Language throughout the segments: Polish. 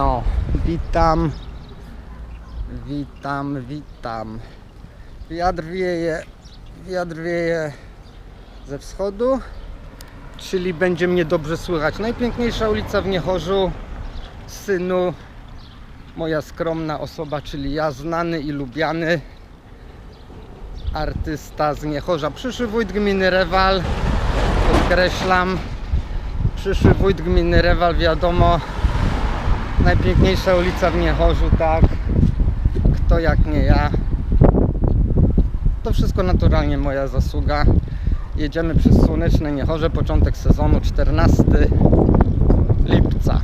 No, witam, witam, witam. Wiatr wieje, wiatr wieje ze wschodu, czyli będzie mnie dobrze słychać. Najpiękniejsza ulica w Niechorzu, synu, moja skromna osoba, czyli ja, znany i lubiany artysta z Niechorza. Przyszły wójt gminy Rewal, podkreślam, przyszły wójt gminy Rewal, wiadomo, najpiękniejsza ulica w Niechorzu, tak, kto jak nie ja. To wszystko naturalnie moja zasługa. Jedziemy przez słoneczne Niechorze, początek sezonu 14 lipca.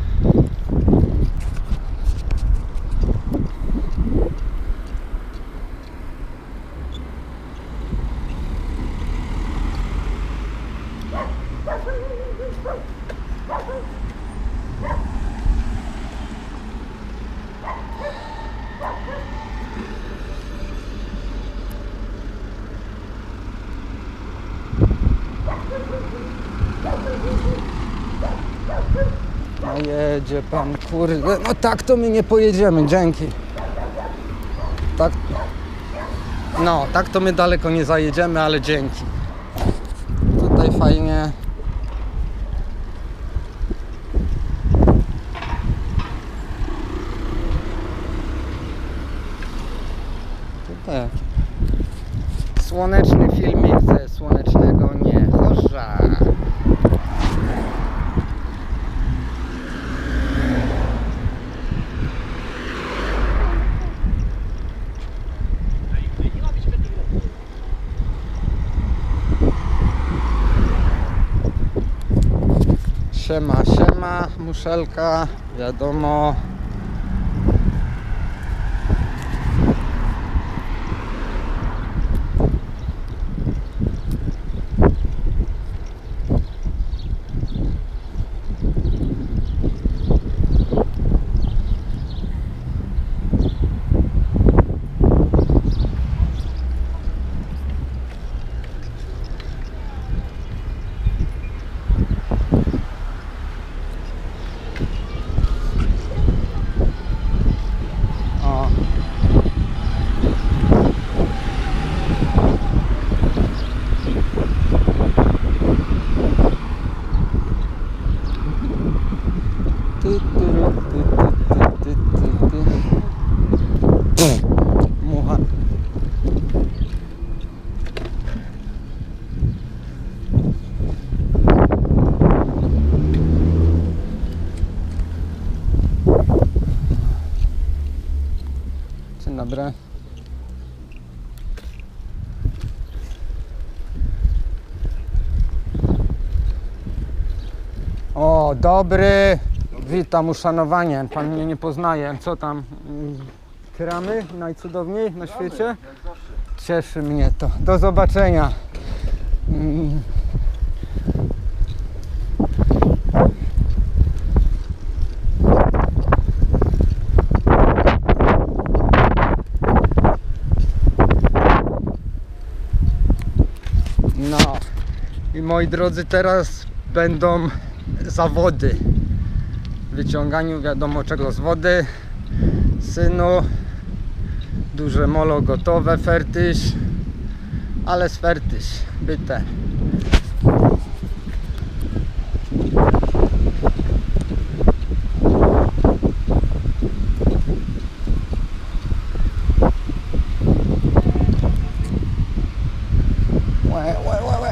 Jedzie pan, kurde, no tak to my nie pojedziemy, dzięki. Tak, no, tak to my daleko nie zajedziemy, ale dzięki. Tutaj fajnie. Tutaj. Słoneczny filmik ze słonecznego Niechorza. Siema, siema, muszelka, wiadomo. Mucha. Dzień dobry. O, dobry. Witam, uszanowanie. Pan mnie nie poznaje. Co tam? Gramy najcudowniej na świecie? Cieszy mnie to. Do zobaczenia. No i moi drodzy, teraz będą zawody wyciąganiu wiadomo czego z wody synu duże molo gotowe fertyś ale z fertyś byte Wait, wait, wait, wait.